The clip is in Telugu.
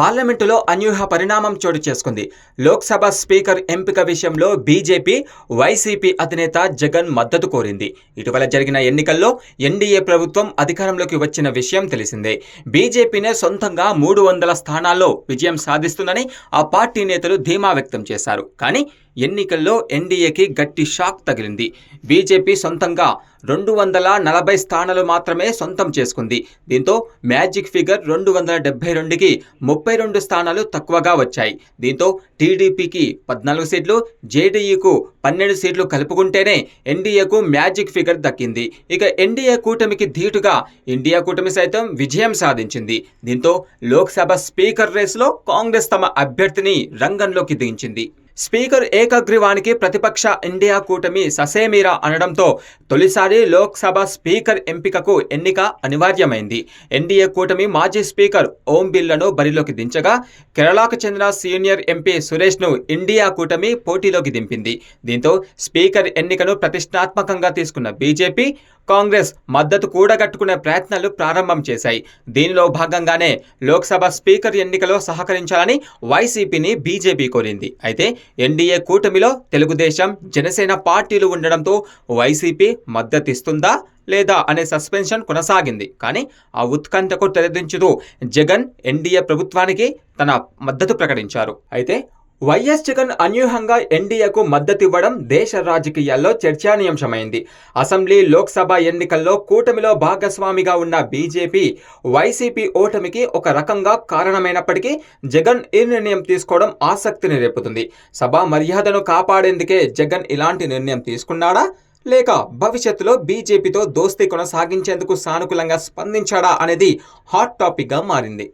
పార్లమెంటులో అన్యూహ పరిణామం చోటు చేసుకుంది. లోక్సభ స్పీకర్ ఎంపిక విషయంలో బీజేపీ వైసీపీ అధినేత జగన్ మద్దతు కోరింది. ఇటీవల జరిగిన ఎన్నికల్లో ఎన్డీఏ ప్రభుత్వం అధికారంలోకి వచ్చిన విషయం తెలిసిందే. బీజేపీనే సొంతంగా మూడు వందల స్థానాల్లో విజయం సాధిస్తుందని ఆ పార్టీ నేతలు ధీమా వ్యక్తం చేశారు. కానీ ఎన్నికల్లో ఎన్డీఏకి గట్టి షాక్ తగిలింది. బీజేపీ సొంతంగా రెండు వందల నలభై స్థానాలు మాత్రమే సొంతం చేసుకుంది. దీంతో మ్యాజిక్ ఫిగర్ రెండు వందల డెబ్బై రెండుకి ముప్పై రెండు స్థానాలు తక్కువగా వచ్చాయి. దీంతో టీడీపీకి పద్నాలుగు సీట్లు జేడీయూకు పన్నెండు సీట్లు కలుపుకుంటేనే ఎన్డీఏకు మ్యాజిక్ ఫిగర్ దక్కింది. ఇక ఎన్డీఏ కూటమికి ధీటుగా ఇండియా కూటమి సైతం విజయం సాధించింది. దీంతో లోక్సభ స్పీకర్ రేసులో కాంగ్రెస్ తమ అభ్యర్థిని రంగంలోకి దించింది. స్పీకర్ ఏకగ్రీవానికి ప్రతిపక్ష ఇండియా కూటమి ససేమిరా అనడంతో తొలిసారి లోక్సభ స్పీకర్ ఎంపికకు ఎన్నిక అనివార్యమైంది. ఎన్డీఏ కూటమి మాజీ స్పీకర్ ఓం బిర్లను బరిలోకి దించగా కేరళకు చెందిన సీనియర్ ఎంపీ సురేష్ను ఇండియా కూటమి పోటీలోకి దింపింది. దీంతో స్పీకర్ ఎన్నికను ప్రతిష్టాత్మకంగా తీసుకున్న బీజేపీ కాంగ్రెస్ మద్దతు కూడగట్టుకునే ప్రయత్నాలు ప్రారంభం చేశాయి. దీనిలో భాగంగానే లోక్సభ స్పీకర్ ఎన్నికలో సహకరించాలని వైసీపీని బీజేపీ కోరింది. అయితే ఎన్డీఏ కూటమిలో తెలుగుదేశం జనసేన పార్టీలు ఉండడంతో వైసీపీ మద్దతిస్తుందా లేదా అనే సస్పెన్షన్ కొనసాగింది. కానీ ఆ ఉత్కంఠకు తెరదించుతూ జగన్ ఎన్డీఏ ప్రభుత్వానికి తన మద్దతు ప్రకటించారు. అయితే వైఎస్ జగన్ అన్యూహంగా ఎన్డీఏకు మద్దతివ్వడం దేశ రాజకీయాల్లో చర్చానీయాంశమైంది. అసెంబ్లీ లోక్సభ ఎన్నికల్లో కూటమిలో భాగస్వామిగా ఉన్న బీజేపీ వైసీపీ ఓటమికి ఒక రకంగా కారణమైనప్పటికీ జగన్ ఈ నిర్ణయం తీసుకోవడం ఆసక్తిని రేపుతుంది. సభ మర్యాదను కాపాడేందుకే జగన్ ఇలాంటి నిర్ణయం తీసుకున్నాడా? లేక భవిష్యత్తులో బీజేపీతో దోస్తీ కొనసాగించేందుకు సానుకూలంగా స్పందించాడా అనేది హాట్ టాపిక్గా మారింది.